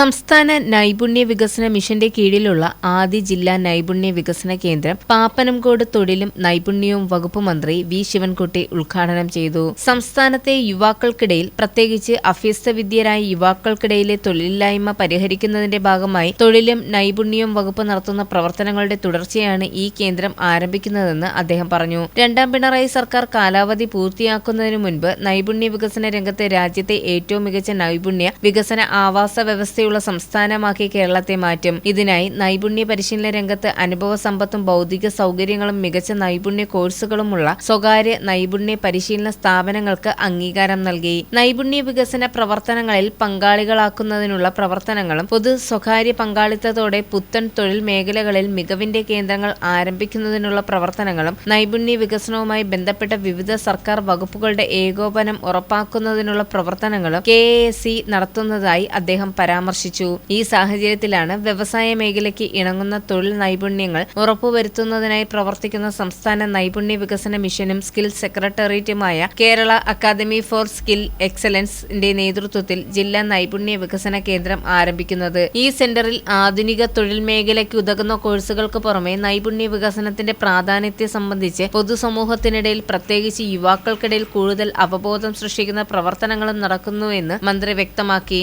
സംസ്ഥാന നൈപുണ്യ വികസന മിഷന്റെ കീഴിലുള്ള ആദ്യ ജില്ലാ നൈപുണ്യ വികസന കേന്ദ്രം പാപ്പനംകോട് തൊഴിലും നൈപുണ്യവും വകുപ്പ് മന്ത്രി വി ശിവൻകുട്ടി ഉദ്ഘാടനം ചെയ്തു. സംസ്ഥാനത്തെ യുവാക്കൾക്കിടയിൽ പ്രത്യേകിച്ച് അഭ്യസ്തവിദ്യരായ യുവാക്കൾക്കിടയിലെ തൊഴിലില്ലായ്മ പരിഹരിക്കുന്നതിന്റെ ഭാഗമായി തൊഴിലും നൈപുണ്യവും വകുപ്പ് നടത്തുന്ന പ്രവർത്തനങ്ങളുടെ തുടർച്ചയാണ് ഈ കേന്ദ്രം ആരംഭിക്കുന്നതെന്ന് അദ്ദേഹം പറഞ്ഞു. രണ്ടാം പിണറായി സർക്കാർ കാലാവധി പൂർത്തിയാക്കുന്നതിനു മുൻപ് നൈപുണ്യ വികസന രംഗത്തെ രാജ്യത്തെ ഏറ്റവും മികച്ച നൈപുണ്യ വികസന ആവാസ വ്യവസ്ഥയുള്ള സംസ്ഥാനമാക്കി കേരളത്തെ മാറ്റും. ഇതിനായി നൈപുണ്യ പരിശീലന രംഗത്ത് അനുഭവ സമ്പത്തും ഭൗതിക സൗകര്യങ്ങളും മികച്ച നൈപുണ്യ കോഴ്സുകളുമുള്ള സ്വകാര്യ നൈപുണ്യ പരിശീലന സ്ഥാപനങ്ങൾക്ക് അംഗീകാരം നൽകി. നൈപുണ്യ വികസന പ്രവർത്തനങ്ങളിൽ പങ്കാളികളാക്കുന്നതിനുള്ള പ്രവർത്തനങ്ങളും പൊതു സ്വകാര്യ പങ്കാളിത്തത്തോടെ പുത്തൻ തൊഴിൽ മേഖലകളിൽ മികവിന്റെ കേന്ദ്രങ്ങൾ ആരംഭിക്കുന്നതിനുള്ള പ്രവർത്തനങ്ങളും നൈപുണ്യ വികസനവുമായി ബന്ധപ്പെട്ട വിവിധ സർക്കാർ വകുപ്പുകളുടെ ഏകോപനം ഉറപ്പാക്കുന്നതിനുള്ള പ്രവർത്തനങ്ങളും കെ നടത്തുന്നതായി അദ്ദേഹം പരാമർശിച്ചു. ഈ സാഹചര്യത്തിലാണ് വ്യവസായ മേഖലയ്ക്ക് ഇണങ്ങുന്ന തൊഴിൽ നൈപുണ്യങ്ങൾ ഉറപ്പുവരുത്തുന്നതിനായി പ്രവർത്തിക്കുന്ന സംസ്ഥാന നൈപുണ്യ വികസന മിഷനും സ്കിൽ സെക്രട്ടേറിയറ്റുമായ കേരള അക്കാദമി ഫോർ സ്കിൽ എക്സലൻസിന്റെ നേതൃത്വത്തിൽ ജില്ലാ നൈപുണ്യ വികസന കേന്ദ്രം ആരംഭിക്കുന്നത്. ഈ സെന്ററിൽ ആധുനിക തൊഴിൽ മേഖലയ്ക്ക് ഉതകുന്ന കോഴ്സുകൾക്ക് പുറമെ നൈപുണ്യ വികസനത്തിന്റെ പ്രാധാന്യത്തെ സംബന്ധിച്ച് പൊതുസമൂഹത്തിനിടയിൽ പ്രത്യേകിച്ച് യുവാക്കൾക്കിടയിൽ കൂടുതൽ അവബോധം സൃഷ്ടിക്കുന്ന പ്രവർത്തനങ്ങളും നടക്കുന്നുവെന്ന് മന്ത്രി വ്യക്തമാക്കി.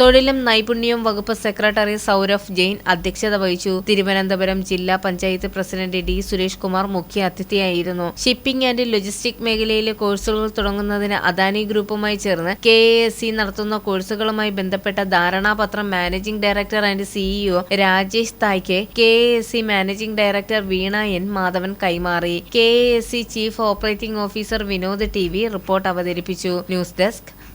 തൊഴിലും നൈപുണ്യവും വകുപ്പ് സെക്രട്ടറി സൗരഭ് ജെയിൻ അധ്യക്ഷത വഹിച്ചു. തിരുവനന്തപുരം ജില്ലാ പഞ്ചായത്ത് പ്രസിഡന്റ് ഡി സുരേഷ് കുമാർ മുഖ്യ അതിഥിയായിരുന്നു. ഷിപ്പിംഗ് ആൻഡ് ലോജിസ്റ്റിക് മേഖലയിലെ കോഴ്സുകൾ തുടങ്ങുന്നതിന് അദാനി ഗ്രൂപ്പുമായി ചേർന്ന് കെ നടത്തുന്ന കോഴ്സുകളുമായി ബന്ധപ്പെട്ട ധാരണാപത്രം managing director and CEO Rajesh Thaik K managing director Veena N Madhavan കൈമാറി. K chief operating officer Vinod T report അവതരിപ്പിച്ചു. News desk